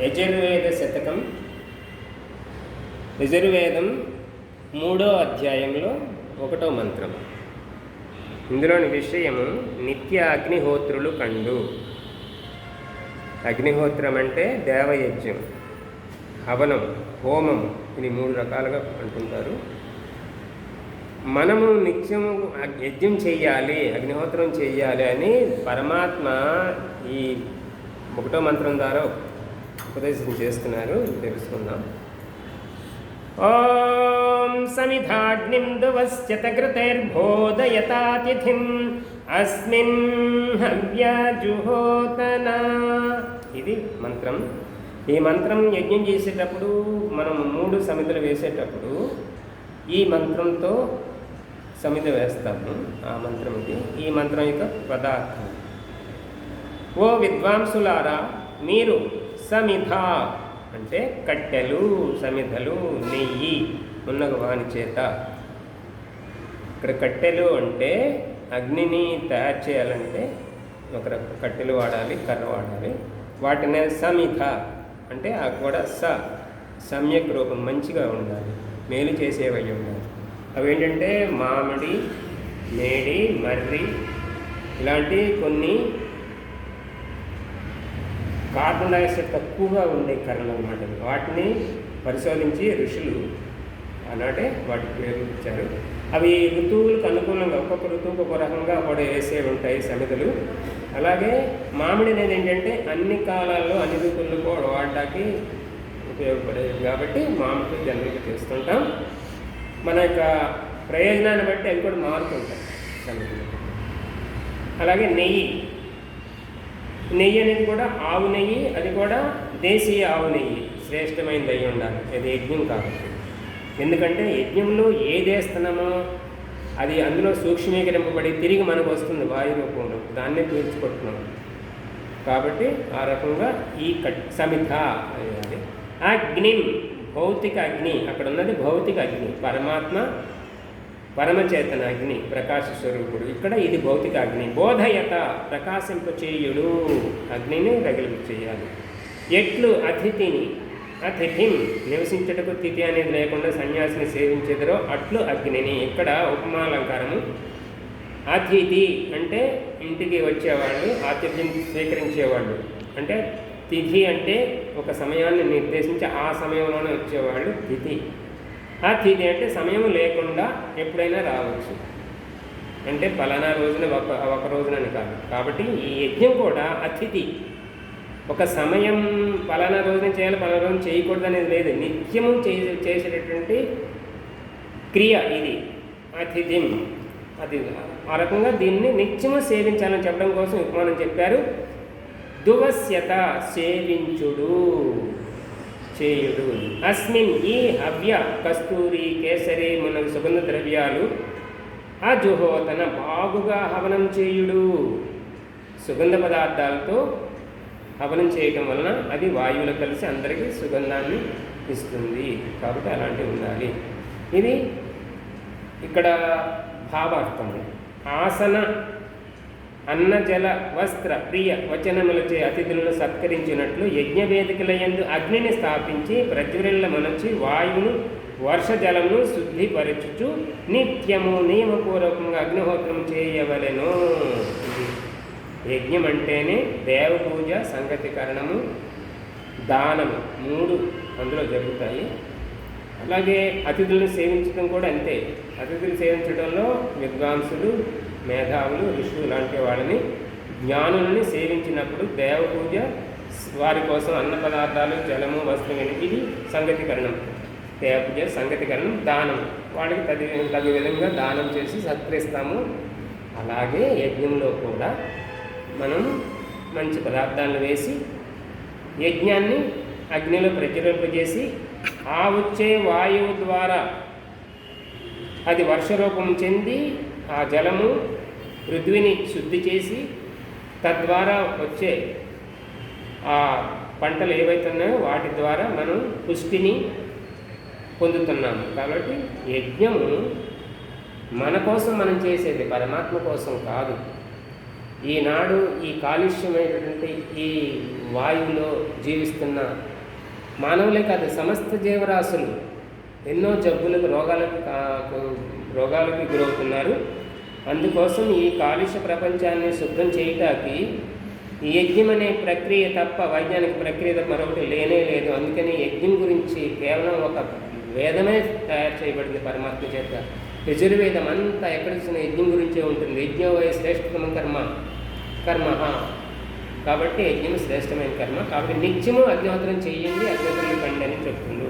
యజుర్వేద శతకం యజుర్వేదం మూడో అధ్యాయంలో ఒకటో మంత్రం. ఇందులోని విషయము నిత్య అగ్నిహోత్రులు కండు. అగ్నిహోత్రం అంటే దేవయజ్ఞం హవనం హోమం ఇది మూడు రకాలుగా అంటుంటారు. మనము నిత్యము యజ్ఞం చెయ్యాలి అగ్నిహోత్రం చెయ్యాలి అని పరమాత్మ ఈ ఒకటో మంత్రం ద్వారా ఉపదేశం చేస్తున్నారు. తెలుసుకుందాం ఓం సమిధాగ్నిం దువశ్యతకృతైర్బోధయతాతిథిం అస్మిన్ హవ్యజుహోతన. ఇది మంత్రం. ఈ మంత్రం యజ్ఞం చేసేటప్పుడు మనం మూడు సమితులు వేసేటప్పుడు ఈ మంత్రంతో సమిత వేస్తాము. ఆ మంత్రం ఇది. ఈ మంత్రం యొక్క పదార్థం. ఓ విద్వాంసులారా మీరు సమిధ. అంటే కట్టెలు సమిధలు నెయ్యి ఉన్న వాని చేత. ఇక్కడ కట్టెలు అంటే అగ్నిని తయారు చేయాలంటే ఒక కట్టెలు వాడాలి కర్ర వాడాలి. వాటిని సమిధ అంటే ఆ కూడా స. సమ్యక్ రూపం మంచిగా ఉండాలి మేలు చేసేవై ఉండాలి. అవి ఏంటంటే మామిడి మేడి మర్రి ఇలాంటి కొన్ని కార్బన్ డైఆక్సైడ్ తక్కువగా ఉండే కర్రలు అన్నమాట. వాటిని పరిశోధించి ఋషులు ఆనాటే వాటి పేరు ఇచ్చారు. అవి ఋతువులకు అనుకూలంగా ఒక్కొక్క ఋతువుకు ఒక రకంగా కూడా వేసే ఉంటాయి సమితులు అలాగే మామిడి అనేది ఏంటంటే అన్ని కాలాల్లో అన్ని ఋతువుల్లో కూడా వాడటానికి ఉపయోగపడేది కాబట్టి మామిడి జనరల్గా చేస్తుంటాం మన యొక్క ప్రయోజనాన్ని బట్టి అవి కూడా మారుతుంటాయి సమితులు అలాగే నెయ్యి. నెయ్యి అనేది కూడా ఆవు నెయ్యి అది కూడా దేశీయ ఆవు నెయ్యి. శ్రేష్టమైనది అయి ఉండాలి. అది యజ్ఞం కాబట్టి. ఎందుకంటే యజ్ఞంలో ఏది వేస్తున్నామో అది అందులో సూక్ష్మీకరింపబడి తిరిగి మనకు వస్తుంది వాయు రూపంలో. దాన్నే పీల్చుకుంటున్నాం. కాబట్టి ఆ రకంగా ఈ కట్ సమిత అనేది. అగ్ని భౌతిక అగ్ని. అక్కడ ఉన్నది భౌతిక అగ్ని. పరమాత్మ పరమచేతన అగ్ని ప్రకాశ స్వరూపుడు. ఇక్కడ ఇది భౌతిక అగ్ని బోధయత ప్రకాశింపచేయుడు అగ్నిని రగిలింపు చేయాలి ఎట్లు అతిథిని అతిథిం నివసించటకు తిథి అనేది లేకుండా సన్యాసిని సేవించేదరో అట్లు అగ్నిని. ఇక్కడ ఉపమాలంకారము. అతిథి అంటే ఇంటికి వచ్చేవాళ్ళు ఆతిథ్యం స్వీకరించేవాళ్ళు. అంటే తిథి అంటే ఒక సమయాన్ని నిర్దేశించి ఆ సమయంలోనే వచ్చేవాళ్ళు తిథి. అతిథి అంటే సమయం లేకుండా ఎప్పుడైనా రావచ్చు. అంటే పలానా రోజున ఒక ఒక రోజునని కాదు. కాబట్టి ఈ యజ్ఞం కూడా అతిథి. ఒక సమయం పలానా రోజున చేయాలి పలానా రోజున చేయకూడదు అనేది లేదు. నిత్యము చేసేటటువంటి క్రియ ఇది. అతిథిం. అతిథి ఆ రకంగా దీన్ని నిత్యము సేవించాలని చెప్పడం కోసం ఉపమానం చెప్పారు. దువస్యత సేవించుడు. చేయుడు. అస్మిన్ ఈ హవ్య కస్తూరి కేసరి మునగు సుగంధ ద్రవ్యాలు ఆ జుహోతన బాగుగా హవనం చేయుడు. సుగంధ పదార్థాలతో హవనం చేయటం వలన అది వాయువులు కలిసి అందరికీ సుగంధాన్ని ఇస్తుంది. కాబట్టి అలాంటివి ఉండాలి. ఇది ఇక్కడ భావార్థము. ఆసన అన్న జల వస్త్ర ప్రియ వచనములచే అతిథులను సత్కరించినట్లు యజ్ఞ వేదికల యందు అగ్నిని స్థాపించి ప్రజ్వరిల్ల మనచి వాయువును వర్షజలమును శుద్ధిపరచుచు నిత్యము నియమపూర్వకంగా అగ్నిహోత్రం చేయవలెను. యజ్ఞం అంటేనే దేవ పూజ సంగతికరణము దానము మూడు అందులో జరుగుతాయి. అలాగే అతిథులను సేవించడం కూడా అంతే. అతిథులు సేవించడంలో విద్వాంసులు మేధావులు ఋషులు లాంటి వాళ్ళని జ్ఞానుల్ని సేవించినప్పుడు దేవపూజ వారి కోసం అన్న పదార్థాలు జలము వస్త్రం ఇది సంగతికరణం. దేవపూజ సంగతికరణం దానం. వాళ్ళకి తది తగు విధంగా దానం చేసి సత్కరిస్తాము. అలాగే యజ్ఞంలో కూడా మనం మంచి పదార్థాలను వేసి యజ్ఞాన్ని అగ్నిలో ప్రజ్వలింపజేసి ఆ వచ్చే వాయువు ద్వారా అది వర్షరూపం చెంది ఆ జలము పృథ్వీని శుద్ధి చేసి తద్వారా వచ్చే ఆ పంటలు ఏవైతే ఉన్నాయో వాటి ద్వారా మనం పుష్టిని పొందుతున్నాము. కాబట్టి యజ్ఞము మన కోసం మనం చేసేది పరమాత్మ కోసం కాదు. ఈనాడు ఈ కాలుష్యమైనటువంటి ఈ వాయువులో జీవిస్తున్న మానవులే కాదు సమస్త జీవరాశులు ఎన్నో జబ్బులకు రోగాలకు రోగాలకు గురవుతున్నారు. అందుకోసం ఈ కాలుష్య ప్రపంచాన్ని శుద్ధం చేయటానికి ఈ యజ్ఞం అనే ప్రక్రియ తప్ప వైజ్ఞానిక ప్రక్రియ తప్ప మరొకటి లేనే లేదు. అందుకని యజ్ఞం గురించి కేవలం ఒక వేదమే తయారు చేయబడింది పరమాత్మ చేత. యజుర్వేదం అంతా ఎక్కడ చూసిన యజ్ఞం గురించే ఉంటుంది. యజ్ఞం శ్రేష్ఠతమ కర్మ? కర్మ కాబట్టి యజ్ఞం శ్రేష్టమైన కర్మ. కాబట్టి నిత్యము అగ్నిహోత్రం చేయండి అగ్నిహోత్రం పండి అని చెప్తుంది.